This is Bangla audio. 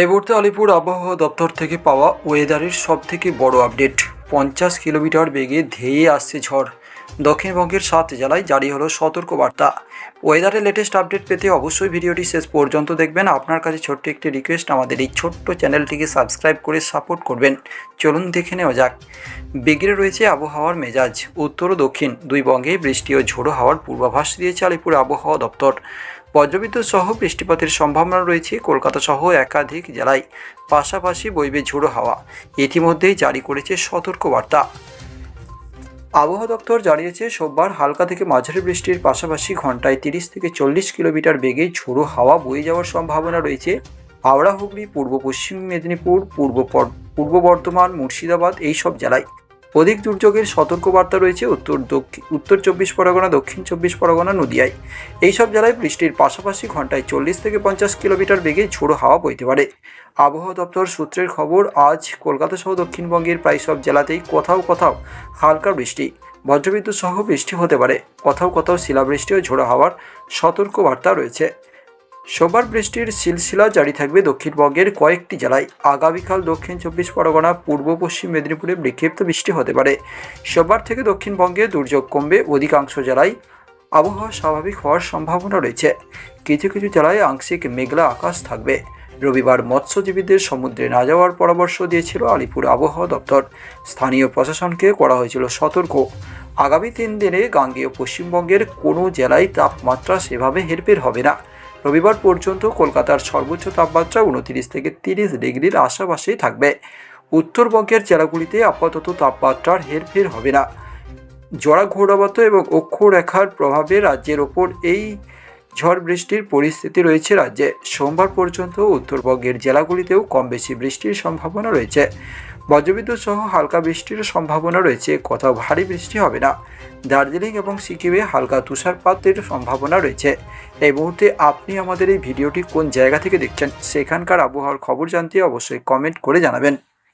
এই মুহূর্তে আলিপুর আবহাওয়া দপ্তর থেকে পাওয়া ওয়েদারের সব থেকে বড় আপডেট পঞ্চাশ কিলোমিটার বেগে ধেয়ে আসছে ঝড়। দক্ষিণবঙ্গের সাত জেলায় জারি হলো সতর্কবার্তা। ওয়েদারের লেটেস্ট আপডেট পেতে অবশ্যই ভিডিওটি শেষ পর্যন্ত দেখবেন। আপনার কাছে ছোট্ট একটি রিকোয়েস্ট আমাদের এই ছোট্ট চ্যানেলটিকে সাবস্ক্রাইব করে সাপোর্ট করবেন। চলুন দেখে নেওয়া যাক। বিগড়ে রয়েছে আবহাওয়ার মেজাজ। উত্তর ও দক্ষিণ দুই বঙ্গে বৃষ্টি ও ঝোড়ো হাওয়ার পূর্বাভাস দিয়েছে আলিপুর আবহাওয়া দপ্তর। বজ্রবিদ্যুৎ সহ বৃষ্টিপাতের সম্ভাবনা রয়েছে। কলকাতা সহ একাধিক জেলায় পাশাপাশি বইবে ঝোড়ো হাওয়া। ইতিমধ্যেই জারি করেছে সতর্কবার্তা। আবহাওয়া দপ্তর জানিয়েছে, সোমবার হালকা থেকে মাঝারি বৃষ্টির পাশাপাশি ঘন্টায় তিরিশ থেকে চল্লিশ কিলোমিটার বেগে ঝোড়ো হাওয়া বয়ে যাওয়ার সম্ভাবনা রয়েছে। হাওড়া, হুগলি, পূর্ব পশ্চিম মেদিনীপুর, পূর্ব পূর্ব বর্ধমান, মুর্শিদাবাদ এই সব জেলায়। অধিক দুর্যোগের সতর্কবার্তা রয়েছে উত্তর দক্ষিণ উত্তর চব্বিশ পরগনা, দক্ষিণ চব্বিশ পরগনা, নদিয়ায়। এইসব জেলায় বৃষ্টির পাশাপাশি ঘন্টায় চল্লিশ থেকে পঞ্চাশ কিলোমিটার বেগে ঝোড়ো হাওয়া বইতে পারে। আবহাওয়া দপ্তর সূত্রের খবর, আজ কলকাতা সহ দক্ষিণবঙ্গের প্রায় সব জেলাতেই কোথাও কোথাও হালকা বৃষ্টি, বজ্রবিদ্যুৎ সহ বৃষ্টি হতে পারে। কোথাও কোথাও শিলাবৃষ্টি ও ঝোড়ো হাওয়ার সতর্কবার্তা রয়েছে। সোমবার বৃষ্টির সিলসিলা জারি থাকবে দক্ষিণবঙ্গের কয়েকটি জেলায়। আগামীকাল দক্ষিণ চব্বিশ পরগনা, পূর্ব পশ্চিম মেদিনীপুরে বিক্ষিপ্ত বৃষ্টি হতে পারে। সোমবার থেকে দক্ষিণবঙ্গে দুর্যোগ কমবে। অধিকাংশ জেলায় আবহাওয়া স্বাভাবিক হওয়ার সম্ভাবনা রয়েছে। কিছু কিছু জেলায় আংশিক মেঘলা আকাশ থাকবে। রবিবার মৎস্যজীবীদের সমুদ্রে না যাওয়ার পরামর্শ দিয়েছিল আলিপুর আবহাওয়া দপ্তর। স্থানীয় প্রশাসনকে করা হয়েছিল সতর্ক। আগামী তিন দিনে গাঙ্গেয় পশ্চিমবঙ্গের কোনো জেলায় তাপমাত্রা সেভাবে হেরফের হবে না। রবিবার পর্যন্ত কলকাতার সর্বোচ্চ তাপমাত্রা উনত্রিশ থেকে তিরিশ ডিগ্রির আশেপাশেই থাকবে। উত্তরবঙ্গের জেলাগুলিতে আপাতত তাপমাত্রার হেরফের হবে না। জোড়া ঘূর্ণাবর্ত এবং অক্ষরেখার প্রভাবে রাজ্যের ওপর এই ঝড় বৃষ্টির পরিস্থিতি রয়েছে রাজ্যে। সোমবার পর্যন্ত উত্তরবঙ্গের জেলাগুলিতেও কম বেশি বৃষ্টির সম্ভাবনা রয়েছে। বজ্রবিদ্যুৎ সহ হালকা বৃষ্টির সম্ভাবনা রয়েছে। কোথাও ভারী বৃষ্টি হবে না। দার্জিলিং এবং সিকিমে হালকা তুষারপাতের সম্ভাবনা রয়েছে। এই মুহূর্তে আপনি আমাদের এই ভিডিওটি কোন জায়গা থেকে দেখছেন, সেখানকার আবহাওয়ার খবর জানতে অবশ্যই কমেন্ট করে জানাবেন।